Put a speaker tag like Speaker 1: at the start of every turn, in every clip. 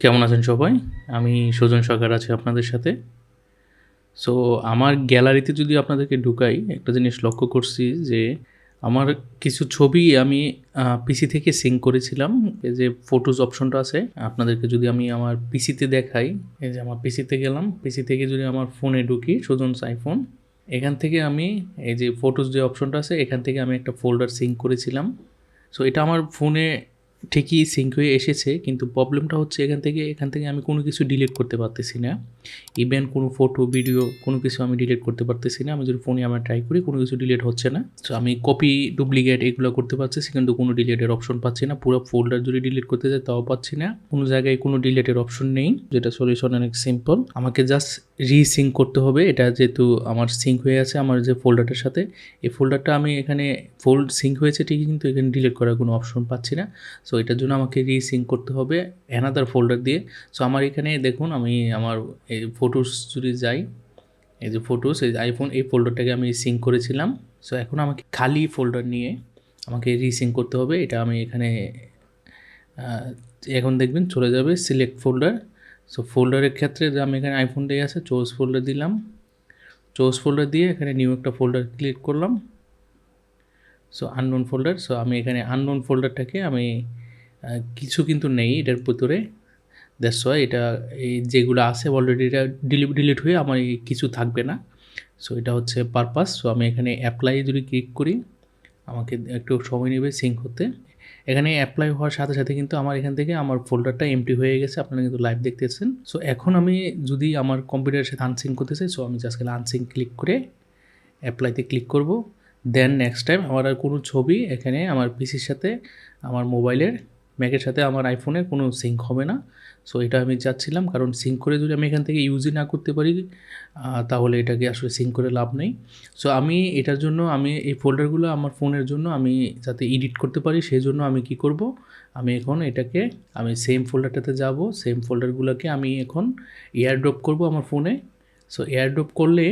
Speaker 1: কেমন আছেন সবাই? আমি সুজন সরকার আছি আপনাদের সাথে। সো আমার গ্যালারিতে যদি আপনাদেরকে ঢুকাই, একটা জিনিস লক্ষ্য করছি যে আমার কিছু ছবি আমি পিসি থেকে সিঙ্ক করেছিলাম। এই যে ফটোজ অপশনটা আছে, আপনাদেরকে যদি আমি আমার পিসিতে দেখাই, এই যে আমার পিসিতে গেলাম। পিসি থেকে যদি আমার ফোনে ঢুকি সুজনস আইফোন এখান থেকে আমি এই যে ফটোজ যে অপশনটা আছে, এখান থেকে আমি একটা ফোল্ডার সিঙ্ক করেছিলাম। সো এটা আমার ফোনে ঠিকই সিঙ্ক হয়ে এসেছে, কিন্তু প্রবলেমটা হচ্ছে এখান থেকে এখান থেকে আমি কোনো কিছু ডিলিট করতে পারতেছি না। ইভেন কোনো ফটো ভিডিও কোনো কিছু আমি ডিলিট করতে পারতেছি না। আমি যদি ফোনে আমার ট্রাই করি, কোনো কিছু ডিলিট হচ্ছে না। তো আমি কপি ডুপ্লিকেট এগুলো করতে পারছি কিন্তু কোনো ডিলিটের অপশন পাচ্ছি না। পুরো ফোল্ডার যদি ডিলিট করতে যাই তাও পাচ্ছি না। কোনো জায়গায় কোনো ডিলিটের অপশন নেই, যেটা সলিউশন অনেক সিম্পল আমাকে জাস্ট রিসিঙ্ক করতে হবে। এটা যেহেতু আমার সিঙ্ক হয়ে আছে, আমার যে ফোল্ডারটার সাথে। এই ফোল্ডারটা আমি এখানে ফোল্ড সিঙ্ক হয়েছে ঠিকই, কিন্তু এখানে ডিলিট করার কোনো অপশন পাচ্ছি না। সো এটার জন্য আমাকে রিসিঙ্ক করতে হবে অ্যানাদার ফোল্ডার দিয়ে। সো আমার এখানে দেখুন, আমি আমার এই ফটোস যদি যাই, এই যে ফটোস এই আইফোন এই ফোল্ডারটাকে আমি সিঙ্ক করেছিলাম। সো এখন আমাকে খালি ফোল্ডার নিয়ে আমাকে রিসিঙ্ক করতে হবে। এটা আমি এখানে এখন দেখবেন চলে যাবে সিলেক্ট ফোল্ডার সো ফোল্ডারের ক্ষেত্রে আমি এখানে আইফোনটাই আছে চোজ ফোল্ডার দিলাম। চোজ ফোল্ডার দিয়ে এখানে নিউ একটা ফোল্ডার ক্লিক করলাম। সো আননোন ফোল্ডার সো আমি এখানে আননোন ফোল্ডারটাকে আমি কিছু কিন্তু নেই এটার ভিতরে। দ্যাটস ওয়াই এটা, এই যেগুলো আছে অলরেডি এটা ডিলিট ডিলিট হয়ে আমার কিছু থাকবে না। সো এটা হচ্ছে পারপাস সো আমি এখানে অ্যাপ্লাই যদি ক্লিক করি, আমাকে একটু সময় নেবে সিঙ্ক হতে এখানে অ্যাপ্লাই হওয়ার সাথে সাথে কিন্তু আমার এখান থেকে আমার ফোল্ডারটা এমটি হয়ে গেছে। আপনারা কিন্তু লাইভ দেখতেছেন। সো এখন আমি যদি আমার কম্পিউটারের সাথে আনসিঙ্ক করতে চাই সো আমি জাস্ট আনসিঙ্ক ক্লিক করে অ্যাপ্লাইতে ক্লিক করব। দেন নেক্সট টাইম আমার আর কোনো ছবি এখানে আমার পিসির সাথে, আমার মোবাইলের ম্যাকের সাথে আমার আইফোনের কোনো সিঙ্ক হবে না। সো এটা আমি চাচ্ছিলাম, কারণ সিঙ্ক করে যদি আমি এখান থেকে ইউজই না করতে পারি তাহলে এটাকে আসলে সিঙ্ক করে লাভ নেই। সো আমি এটার জন্য, আমি এই ফোল্ডারগুলো আমার ফোনের জন্য আমি যাতে এডিট করতে পারি সেই জন্য আমি কি করব? আমি এখন এটাকে, আমি সেম ফোল্ডারটাতে যাব সেম ফোল্ডারগুলোকে আমি এখন এয়ারড্রপ করব আমার ফোনে সো এয়ার এয়ারড্রপ করলে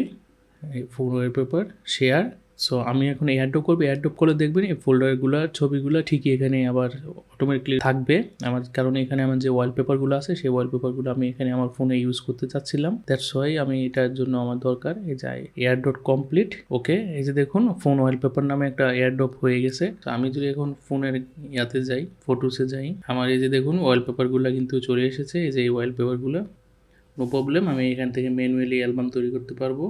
Speaker 1: ফোন পেপার শেয়ার সো আমি এখন এয়ারড্রপ করব। এয়ারড্রপ করলে দেখবেন এই ফোল্ডারগুলো ছবিগুলো ঠিকই এখানে আবার অটোমেটিকলি থাকবে। আমার কারণ এখানে আমার যে ওয়ালপেপারগুলো আছে, সেই ওয়ালপেপারগুলো আমি এখানে আমার ফোনে ইউজ করতে চাচ্ছিলাম। দ্যাটস ওয়াই আমি এটার জন্য আমার দরকার। এই যে এয়ার ডট কমপ্লিট ওকে এই যে দেখুন ফোন ওয়ালপেপার নামে একটা এয়ারড্রপ হয়ে গেছে। তো আমি যদি এখন ফোনের ইয়াতে যাই ফটোসে যাই, আমার এই যে দেখুন ওয়ালপেপারগুলো কিন্তু চলে এসেছে। এই যে এই ওয়ালপেপারগুলো নো প্রবলেম আমি এখান থেকে ম্যানুয়ালি অ্যালবাম তৈরি করতে পারব।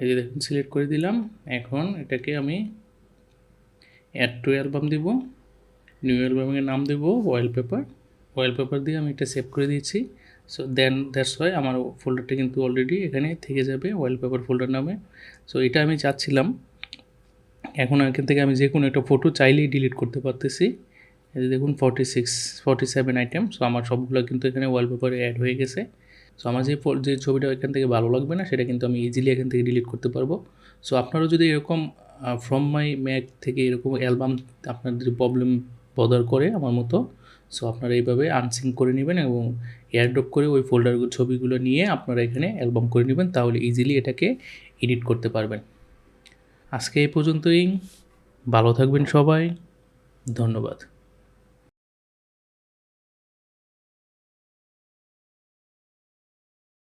Speaker 1: এই যে দেখুন সিলেক্ট করে দিলাম। এখন এটাকে আমি অ্যাড টু অ্যালবাম দিব নিউ অ্যালবামের নাম দেবো ওয়েল পেপার ওয়েল পেপার দিয়ে আমি এটা সেভ করে দিয়েছি। সো দেন দ্যাটস হয় আমার ফোল্ডারটা কিন্তু অলরেডি এখানে থেকে যাবে ওয়েল পেপার ফোল্ডার নামে। সো এটা আমি চাচ্ছিলাম। এখন এখান থেকে আমি যে কোনো একটা ফটো চাইলেই ডিলিট করতে পারতেছি। এই দেখুন forty six forty seven item so আমার সবগুলো কিন্তু এখানে ওয়ালপেপারে অ্যাড হয়ে গেছে। সো আমার যে যে ছবিটা এখান থেকে ভালো লাগবে না, সেটা কিন্তু আমি ইজিলি এখান থেকে ডিলিট করতে পারব। সো আপনারাও যদি এরকম ফ্রম মাই ম্যাক থেকে এরকম অ্যালবাম আপনাদের প্রবলেম বদার করে আমার মতো। সো আপনারা এইভাবে আনসিং করে নেবেন এবং এয়ারড্রপ করে ওই ফোল্ডার ছবিগুলো নিয়ে আপনারা এখানে অ্যালবাম করে নেবেন, তাহলে ইজিলি এটাকে এডিট করতে পারবেন। আজকে এই পর্যন্তই। ভালো থাকবেন সবাই। ধন্যবাদ।